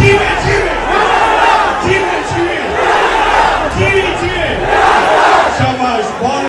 Team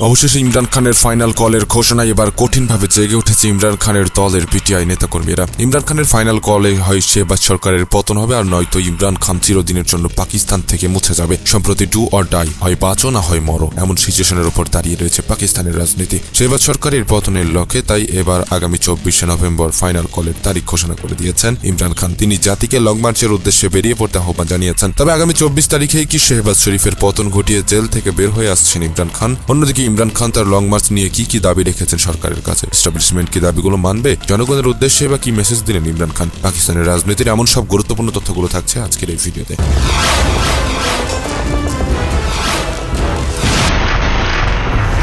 অবশেষে ইমরান খানের final কলের ঘোষণায় এবার কঠিনভাবে জেগে উঠেছে ইমরান খানের দলের পিটিআই নেতাকর্মীরা। ইমরান খানের ফাইনাল কলে হয় শেহবাজ সরকারের পতন হবে আর নয়তো ইমরান খান চিরদিনের জন্য পাকিস্তান থেকে মুছে যাবে। সম্প্রতি ডু অর ডাই হয় বাঁচো না হয় মরো, এমন সিচুয়েশনের উপর দাঁড়িয়ে রয়েছে পাকিস্তানের রাজনীতি। শেহবাজ সরকারের পতনের লক্ষ্যে তাই এবার আগামী চব্বিশে নভেম্বর ফাইনাল কলের তারিখ ঘোষণা করে দিয়েছেন ইমরান খান। তিনি জাতিকে লং মার্চের উদ্দেশ্যে বেরিয়ে পড়তে আহ্বান জানিয়েছেন। তবে আগামী চব্বিশ তারিখেই কি শেহবাজ শরীফের পতন ঘটিয়ে জেল থেকে বের হয়ে আসছেন ইমরান খান? অন্যদিকে ইমরান খান তার লং মার্চ নিয়ে কি কি দাবি রেখেছেন সরকারের কাছে? এস্টাবলিশমেন্ট কি দাবিগুলো মানবে? জনগণের উদ্দেশ্যে বা কি মেসেজ দিলেন ইমরান খান? পাকিস্তানের রাজনীতির এমন সব গুরুত্বপূর্ণ তথ্যগুলো থাকছে আজকের এই ভিডিওতে।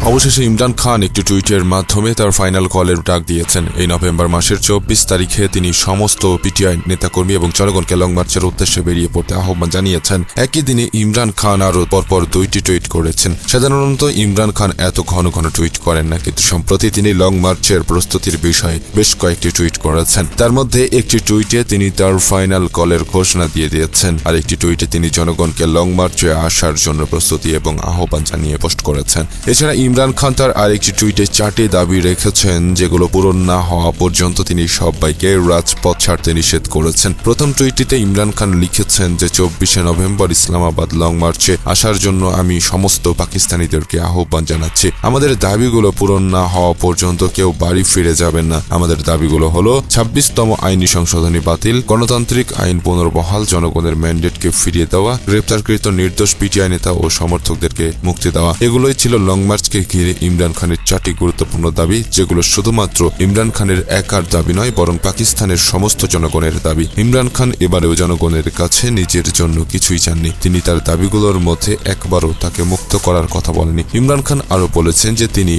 অবশেষে ইমরান খান একটি টুইটের মাধ্যমে তার ফাইনাল কলের ডাক দিয়েছেন। এই নভেম্বর মাসের চব্বিশ তারিখে তিনি সমস্ত পিটিআই নেতাকর্মী এবং জনগণকে লং মার্চের উদ্দেশ্যে বেরিয়ে পড়তে আহ্বান জানিয়েছেন। একই দিনে ইমরান খান আরও পরপর দুইটি টুইট করেছেন। সাধারণত ইমরান খান এত ঘন ঘন টুইট করেন না, কিন্তু সম্প্রতি তিনি লং মার্চের প্রস্তুতির বিষয়ে বেশ কয়েকটি টুইট করেছেন। তার মধ্যে একটি টুইটে তিনি তার ফাইনাল কলের ঘোষণা দিয়ে দিয়েছেন। আর একটি টুইটে তিনি জনগণকে লং মার্চে আসার জন্য প্রস্তুতি এবং আহ্বান জানিয়ে পোস্ট করেছেন। এছাড়া ইমরান খান তার আরেকটি টুইটে চারটি দাবি রেখেছেন, যেগুলো পূরণ না হওয়া পর্যন্ত তিনি সবাইকে রাজপথ ছাড়তে নিষেধ করেছেন। প্রথম টুইটটিতে ইমরান খান লিখেছেন যে, চব্বিশে নভেম্বর ইসলামাবাদ লং মার্চে আসার জন্য আমি সমস্ত পাকিস্তানিদেরকে আহ্বান জানাচ্ছি। আমাদের দাবিগুলো পূরণ না হওয়া পর্যন্ত কেউ বাড়ি ফিরে যাবেন না। আমাদের দাবিগুলো হলো, ছাব্বিশতম আইনি সংশোধনী বাতিল, গণতান্ত্রিক আইন পুনর্বহাল, জনগণের ম্যান্ডেটকে ফিরিয়ে দেওয়া, গ্রেপ্তারকৃত নির্দোষ পিটিআই নেতা ও সমর্থকদেরকে মুক্তি দেওয়া। এগুলোই ছিল লং মার্চকে ঘিরে ইমরান খানের চারটি গুরুত্বপূর্ণ দাবি, যেগুলো শুধুমাত্র ইমরান খানের একার দাবি নয়, বরং পাকিস্তানের সমস্ত জনগণের দাবি। ইমরান খান এবারেও জনগণের কাছে নিজের জন্য কিছুই চাননি। তিনি তার দাবিগুলোর মধ্যে একবারও তাকে মুক্ত করার কথা বলেনি ইমরান খান আরও বলেছেন যে তিনি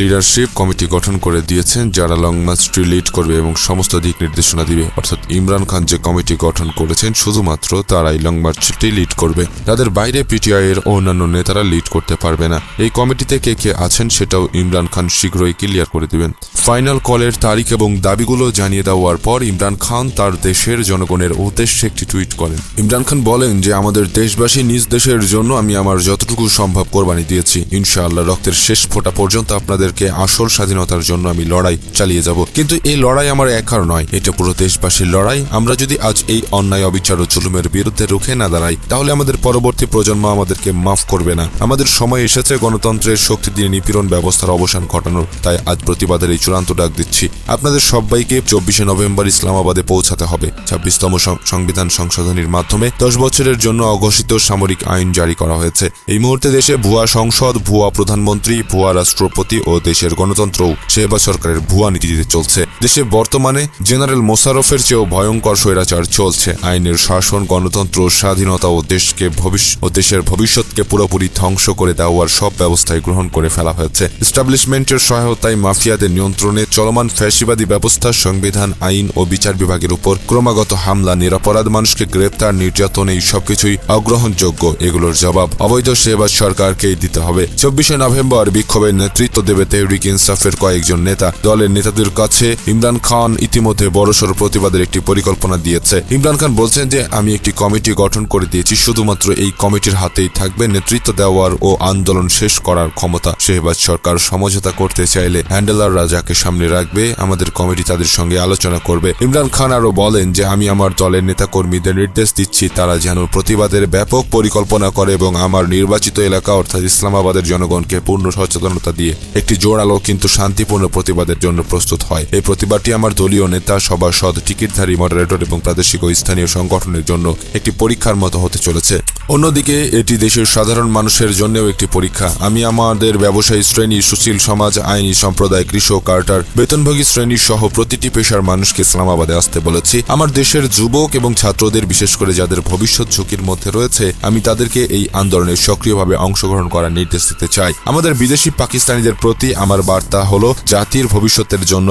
লিডারশিপ কমিটি গঠন করে দিয়েছেন, যারা লং মার্চটি লিড করবে এবং সমস্ত দিক নির্দেশনা দিবে। অর্থাৎ ইমরান খান যে কমিটি গঠন করেছেন, শুধুমাত্র তারাই লং মার্চটি লিড করবে। তাদের বাইরে পিটিআই এর অন্যান্য নেতারা লিড করতে পারবে না। এই কমিটিতে কে কে আছেন সেটাও ইমরান খান শীঘ্রই ক্লিয়ার করে দিবেন। ফাইনাল কলের তারিখ এবং দাবিগুলো জানিয়ে দেওয়ার পর ইমরান খান তার দেশের জনগণের উদ্দেশ্যে একটি টুইট করেন। ইমরান খান বলেন যে, আমাদের দেশবাসী নিজ দেশের জন্য আমি আমার যতটুকু সম্ভব কোরবানি দিয়েছি। ইনশাআল্লাহ রক্তের শেষ ফোঁটা পর্যন্ত আপনাদেরকে আসল স্বাধীনতার জন্য আমি লড়াই চালিয়ে যাব। কিন্তু এই লড়াই আমার একার নয়, এটা পুরো দেশবাসীর লড়াই। আমরা যদি আজ এই অন্যায়, অবিচার ও জুলুমের বিরুদ্ধে রুখে না দাঁড়াই, তাহলে আমাদের পরবর্তী প্রজন্ম আমাদেরকে মাফ করবে না। আমাদের সময় এসেছে গণতন্ত্রের শক্তি দিয়ে নিপীড়ন ব্যবস্থার অবসান ঘটানোর, তাই আজ প্রতিবাদের এই চূড়ান্ত ডাক দিচ্ছি। আপনাদের সবাইকে চব্বিশে নভেম্বর ইসলামাবাদে পৌঁছাতে হবে। ছাব্বিশতম সংবিধান সংশোধনীর মাধ্যমে দশ বছরের জন্য অঘোষিত সামরিক আইন জারি করা হয়েছে। এই মুহূর্তে দেশে ভুয়া সংসদ, ভুয়া প্রধানমন্ত্রী, ভুয়া রাষ্ট্রপতি ও দেশের গণতন্ত্রও সেবা সরকারের ভুয়া নীতিতে চলছে। দেশে বর্তমানে জেনারেল মোশারফের চেয়েও ভয়ঙ্কর স্বৈরাচার চলছে। আইনের শাসন, গণতন্ত্র, স্বাধীনতা ও দেশকে ভবিষ্যৎ ও দেশের ভবিষ্যৎকে পুরোপুরি ধ্বংস করে দেওয়ার সব ব্যবস্থায় গ্রহণ করে ফেলা হয়েছে। এস্টাবলিশমেন্টের সহায়তায় মাফিয়াদের নিয়ন্ত্রণে চলমান ফ্যাসিবাদী ব্যবস্থা, সংবিধান, আইন ও বিচার বিভাগের উপর ক্রমাগত হামলা, নিরাপরাধ মানুষকে গ্রেপ্তার, নির্যাতন, এই সবকিছুই অগ্রহণযোগ্য। এগুলোর জবাব অবৈধ সেবা সরকারকেই দিতে হবে। চব্বিশে নভেম্বর বিক্ষোভের নেতৃত্ব দেবে তেহরিক ইনসাফের কয়েকজন নেতা। দলের নেতাদের কাছে ইমরান খান ইতিমধ্যে বড়সড় প্রতিবাদের একটি পরিকল্পনা দিয়েছে। ইমরান খান বলছেন যে, আমি একটি কমিটি গঠন করে দিয়েছি। শুধুমাত্র এই কমিটির হাতেই থাকবে নেতৃত্ব দেওয়ার ও আন্দোলন শেষ করার ক্ষমতা শেহবাজ সরকার সমঝোতা করতে চাইলে হ্যান্ডেলাররা যাকে সামনে রাখবে, আমাদের কমিটি তাদের সঙ্গে আলোচনা করবে। ইমরান খান আরও বলেন যে, আমি আমার দলের নেতাকর্মীদের নির্দেশ দিচ্ছি, তারা যেন প্রতিবাদের ব্যাপক পরিকল্পনা করে এবং আমার নির্বাচিত এলাকা, অর্থাৎ ইসলামাবাদের জনগণকে পূর্ণ সচেতনতা দিয়ে একটি জোরালো কিন্তু শান্তিপূর্ণ প্রতিবাদের জন্য প্রস্তুত হয়। এই প্রতিবাদটি আমার দলীয় নেতা সভাসদ টিকিটধারী মডারেটর এবং প্রাদেশিক ও স্থানীয় সংগঠনের জন্য একটি পরীক্ষার মতো হতে চলেছে। অন্যদিকে, এটি দেশের সাধারণ মানুষের জন্যও একটি পরীক্ষা। আমি আমাদের ব্যবসায়ী শ্রেণি সুশীল সমাজ, আইনি সম্প্রদায়, কৃষক, কার্টার, বেতনভোগী শ্রেণি সহ প্রতিটি পেশার মানুষকে ইসলামাবাদে আসতে বলেছি। আমার দেশের যুবক এবং ছাত্রদের, বিশেষ করে যাদের ভবিষ্যৎ ঝুঁকির মধ্যে রয়েছে, আমি তাদেরকে এই আন্দোলনে সক্রিয়ভাবে অংশগ্রহণ করার নির্দেশ দিতে চাই। আমাদের বিদেশি পাকিস্তানিদের প্রতি আমার বার্তা হলো, জাতির ভবিষ্যতের জন্য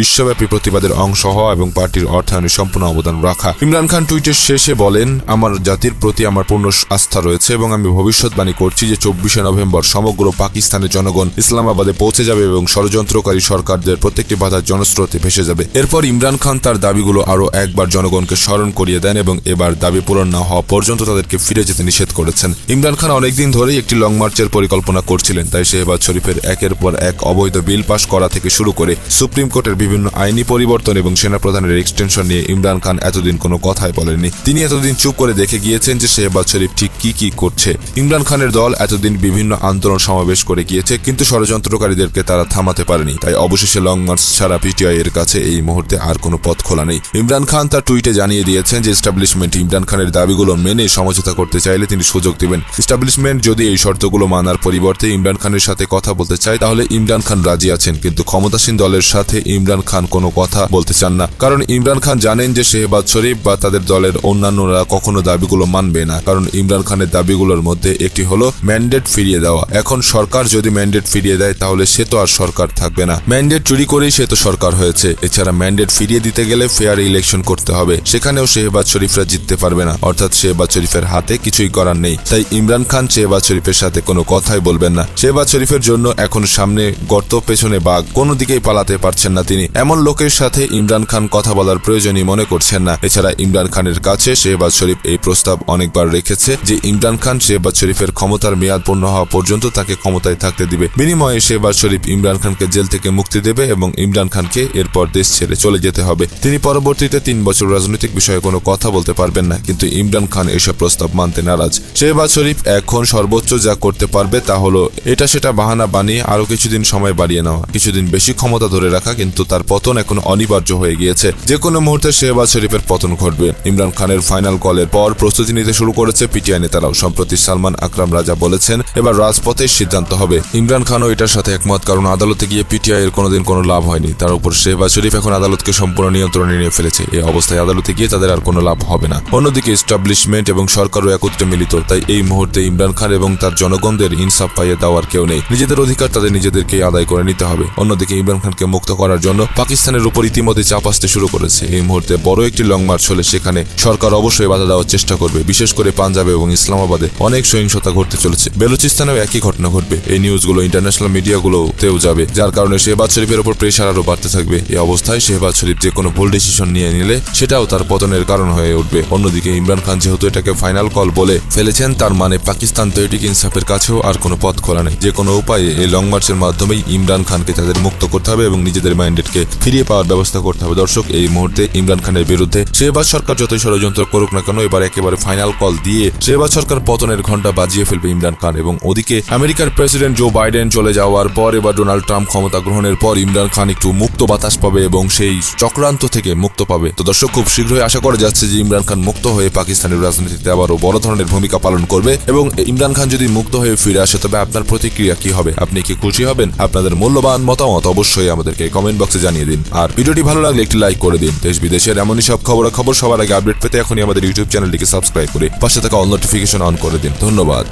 বিশ্বব্যাপী প্রতিবাদের অংশ হওয়া এবং পার্টির অর্থায়নে সম্পূর্ণ অবদান রাখা। ইমরান খান টুইটের শেষে বলেন, আমার জাতির প্রতি আমার পূর্ণ আস্থা রয়েছে এবং আমি ভবিষ্যৎবাণী করছি যে চব্বিশে নভেম্বর সমগ্র পাকিস্তানের জনগণ ইসলামাবাদে পৌঁছে যাবে এবং ষড়যন্ত্রকারী সরকারদের প্রত্যেকটি বাধার জনস্রোতে ভেসে যাবে। এরপর ইমরান খান তার দাবিগুলো আরও একবার জনগণকে স্মরণ করিয়ে দেন এবং এবার দাবি পূরণ না হওয়া পর্যন্ত তাদেরকে ফিরে যেতে নিষেধ করেছেন। ইমরান খান অনেকদিন ধরেই একটি লং মার্চের পরিকল্পনা করছিলেন, তাই শেহবাজ শরীফের একের পর এক অবৈধ বিল পাশ করা থেকে শুরু করে সুপ্রিম কোর্টের বিভিন্ন আইনি পরিবর্তন এবং সেনাপ্রধানের এক্সটেনশন নিয়ে ইমরান খান এতদিন কোনো কথাই বলেননি। তিনি এতদিন চুপ করে দেখে গিয়েছেন যে শেহবাজ শরীফ ঠিক কি কি করছে। ইমরান খানের দল এতদিন বিভিন্ন আন্দোলন সমাবেশ করে গিয়েছে, কিন্তু ষড়যন্ত্রকারীদেরকে তারা থামাতে পারেনি। তাই অবশেষে লং মার্চ ছাড়া পিটিআই এর কাছে এই মুহূর্তে আর কোনো পথ খোলা নেই। ইমরান খান তার টুইটে জানিয়ে দিয়েছেন যে, এস্টাবলিশমেন্ট ইমরান খানের দাবিগুলো মেনে সমঝোতা করতে চাইলে তিনি সুযোগ দিবেন। এস্টাবলিশমেন্ট যদি এই শর্তগুলো মানার পরিবর্তে ইমরান খানের সাথে কথা বলতে চায়, তাহলে ইমরান খান রাজি আছেন। কিন্তু ক্ষমতাসীন দলের সাথে ইমরান খান কোনো কথা বলতে চান না। কারণ ইমরান খান জানেন যে, শেহবাজ শরীফ বা তাদের দলের অন্যান্যরা কখনো দাবিগুলো মানবে না। কারণ ইমরান খানের দাবিগুলোর মধ্যে একটি হলো ম্যান্ডেট ফিরিয়ে দেওয়া। এখন সরকার যদি ম্যান্ডেট ফিরিয়ে দেয়, তাহলে সে তো আর সরকার থাকবে না। ম্যান্ডেট চুরি করেই সে তো সরকার হয়েছে। এছাড়া ম্যান্ডেট ফিরিয়ে দিতে গেলে ফেয়ার ইলেকশন করতে হবে। সেখানেও শেহবাজ শরীফরা জিততে পারবে না। অর্থাৎ শেহবাজ শরীফের হাতে কিছুই করার নেই। তাই ইমরান খান শেহবাজ শরীফের সাথে কোনো কথাই বলবেন না। শেহবাজ শরীফের জন্য এখন সামনে গর্ত, পেছনে বাঘ, কোনো দিকেই পালাতে পারছেন না তিনি। এমন লোকের সাথে ইমরান খান কথা বলার প্রয়োজনই মনে করছেন না। এছাড়া ইমরান খানের কাছে শেহবাজ শরীফ এই প্রস্তাব অনেকবার রেখেছে যে, ইমরান খান শেহবাজ শরীফের ক্ষমতার মেয়াদ পূর্ণ হওয়া পর্যন্ত তাকে ক্ষমতায় থাকতে দিবে। বিনিময়ে শেহবাজ শরীফ ইমরান খানকে জেল থেকে মুক্তি দেবে এবং ইমরান খানকে এরপর দেশ ছেড়ে চলে যেতে হবে। তিনি পরবর্তীতে তিন বছর রাজনৈতিক বিষয়ে কোনো কথা বলতে পারবেন না, কিন্তু ইমরান খান এসব প্রস্তাব মানতে নারাজ। শেহবাজ শরীফ এখন সর্বোচ্চ যা করতে পারবে তা হলো, এটা সেটা বাহানা বানিয়ে আরও কিছুদিন সময় বাড়িয়ে নেওয়া। কিছুদিন বেশি ক্ষমতা ধরে রাখা, কিন্তু তার পতন এখন অনিবার্য হয়ে গিয়েছে। যে কোনো মুহূর্তে শেহবাজ শরীফের পতন ঘটবে। ইমরান খানের ফাইনাল কলের পর প্রস্তুতি নিতে শুরু করেছে পিটিআই নেতারাও। সম্প্রতি সালমান আকরাম রাজা বলেছেন, এবার রাজপথে সিদ্ধান্ত হবে। ইমরান খানও এটার সাথে একমত, কারণ আদালতে গিয়ে পিটিআই এর কোনোদিন কোনো লাভ হয়নি। তার উপর শেহবাজ শরীফ এখন আদালতকে সম্পূর্ণ নিয়ন্ত্রণে নিয়ে ফেলেছে। এই অবস্থায় আদালতে গিয়ে তাদের আর কোনো লাভ হবে না। অন্যদিকে এস্টাবলিশমেন্ট এবং সরকারও একত্রে মিলিত, তাই এই মুহূর্তে ইমরান খান এবং তার জনগণদের ইনসাফ পাইয়ে দেওয়ার কেউ নেই। নিজেদের অধিকার তাদের নিজেদেরকেই আদায় করে নিতে হবে। অন্যদিকে ইমরান খানকে মুক্ত করার জন্য পাকিস্তানের উপর ইতিমধ্যে চাপ আসতে শুরু করেছে। এই মুহূর্তে বড় একটি লং মার্চ হলে সেখানে সরকার অবশ্যই বাধা দেওয়ার চেষ্টা করবে। বিশেষ করে পাঞ্জাবে এবং ইসলামাবাদে অনেক সহিংসতা ঘটতে চলেছে। বেলুচিস্তানেও একই ঘটনা ঘটবে। এই নিউজগুলো ইন্টারন্যাশনাল মিডিয়াগুলোতেও যাবে। যার কারণে শেহবাজ শরীফের উপর প্রেশার আরও বাড়তে থাকবে। এই অবস্থায় শেহবাজ শরীফ যে কোনো ভুল ডিসিশন নিয়ে নিলে, সেটাও তার পতনের কারণ হয়ে উঠবে। অন্যদিকে ইমরান খান যেহেতু এটাকে ফাইনাল কল বলে ফেলেছেন, তার মানে পাকিস্তান তৈরিক ইনসাফের কাছেও আর কোনো পথ খোলা নেই। যে কোনো উপায়ে এই লং মার্চের মাধ্যমেই ইমরান খানকে তাদের মুক্ত করতে হবে এবং নিজেদের ম্যান্ডেটকে ফিরিয়ে পাওয়ার ব্যবস্থা করতে হবে। দর্শক, এই মুহূর্তে ইমরান খানের বিরুদ্ধে শেহবাজ সরকার যতই ষড়যন্ত্র করুক না কেন, এবার একেবারে ফাইনাল কল দিয়ে শেহবাজ সরকার পতনের ঘণ্টা বাজিয়ে ফেলবে ইমরান খান এবং ওদিকে আমেরিকার প্রেসিডেন্ট জো বাইডেন চলে যাওয়ার পর এবার ডোনাল্ড ট্রাম্প ক্ষমতা গ্রহণের পর ইমরান খান একটু মুক্ত বাতাস পাবে এবং সেই চক্রান্ত থেকে মুক্ত পাবে। তো দর্শক, খুব শীঘ্রই আশা করা যাচ্ছে যে ইমরান খান মুক্ত হয়ে পাকিস্তানের রাজনীতিতে আবারও বড় ধরনের ভূমিকা পালন করবে এবং ইমরান খান যদি মুক্ত হয়ে ফিরে আসে, তবে আপনার প্রতিক্রিয়া কি হবে? আপনি কি খুশি হবেন? আপনাদের মূল্যবান মতামত অবশ্যই আমাদেরকে কমেন্ট বক্সে জানিয়ে দিন। আর ভিডিওটি ভালো লাগলে একটি লাইক করে দিন। দেশ বিদেশের এমনই সব খবর খবর সবার আগে আপডেট পেতে এখনই আমাদের ইউটিউব চ্যানেলটিকে সাবস্ক্রাইব করে পাশে থাকা অল নোটিফিকেশন অন করে দিন। ধন্যবাদ।